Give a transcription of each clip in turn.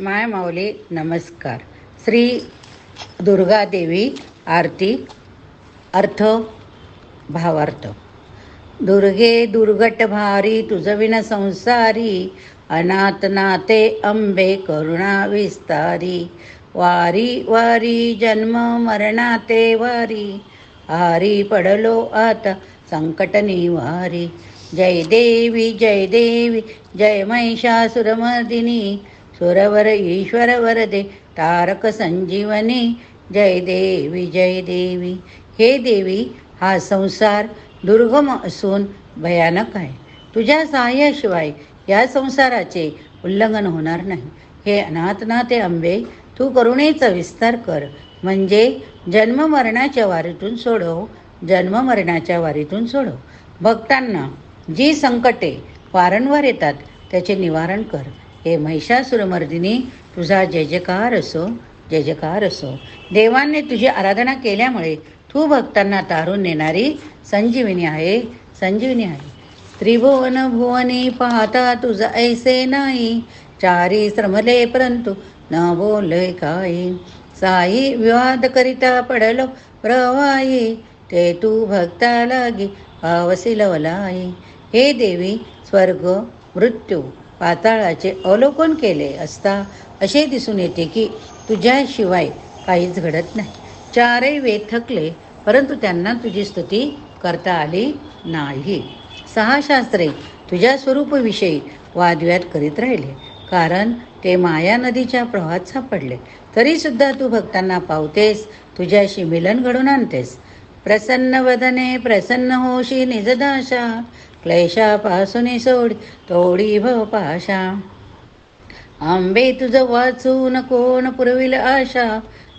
माय माऊली नमस्कार. श्री दुर्गादेवी आरती अर्थ भावार्थ. दुर्गे दुर्गट भारी तुझविन संसारी अनाथ नाते अंबे करुणा विस्तारी. वारी वारी जन्म मरणाते वारी आरी पडलो आता संकट निवारी. जय देवी जय देवी जय महिषासुरमर्दिनी सुरवर ईश्वर वरदे तारक संजीवनी जय देवी जय देवी. हे देवी हा संसार दुर्गम असून भयानक आहे. तुझ्या सहाय्याशिवाय या संसाराचे उल्लंघन होणार नाही. हे अनाथनाथे आंबे तू करुणेचा विस्तार कर. म्हणजे जन्ममरणाच्या वारीतून सोडव जन्ममरणाच्या वारीतून सोडव. भक्तांना जी संकटे वारंवार येतात त्याचे निवारण कर. हे महिषासुरमर्दिनी तुझा जय जयकार असो जय जयकार असो. देवांनी तुझी आराधना केल्यामुळे तू भक्तांना तारून नेणारी संजीविनी आहे संजीवनी आहे. त्रिभुवन भुवनी पाहता तुझ ऐसे नाही चारी श्रमले परंतु न बोलय काही साई विवाद करिता पडलो प्रवाई ते तू भक्ता लागी पावसिलवलाई हे देवी स्वर्ग मृत्यू पाताळाचे अवलोकन केले असता असे दिसून येते की तुझ्याशिवाय काहीच घडत नाही. चारही वेद थकले परंतु त्यांना तुझी स्तुती करता आली नाही. सहा शास्त्रे तुझ्या स्वरूपाविषयी वादविवाद करीत राहिले कारण ते माया नदीच्या प्रवाहात सापडले. तरीसुद्धा तू भक्तांना पावतेस तुझ्याशी मिलन घडून आणतेस. प्रसन्न वदने प्रसन्न होशी निजदाशा. क्लेशापासून सोड तोडी भव पाशा. आंबे तुझं वाचून कोण पुरविल आशा?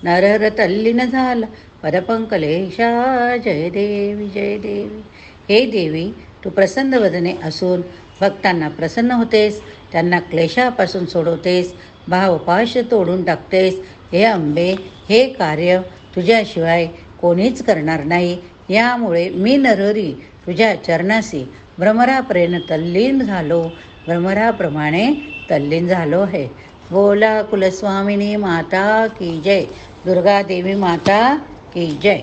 नरहर तल्लीन झाला पदपंकलेशा जय देवी जय देवी. हे देवी तू प्रसन्न वदने असून भक्तांना प्रसन्न होतेस त्यांना क्लेशापासून सोडवतेस भावपाश तोडून टाकतेस. हे आंबे हे कार्य तुझ्याशिवाय कोणीच करणार नाही. यामुळे मी नरहरी तुझ्या चरणाशी भ्रमराप्रेन तल्लीन झालो. भ्रमराप्रमाणे तल्लीन झालो आहे बोला कुलस्वामिनी माता की जय. दुर्गा देवी माता की जय.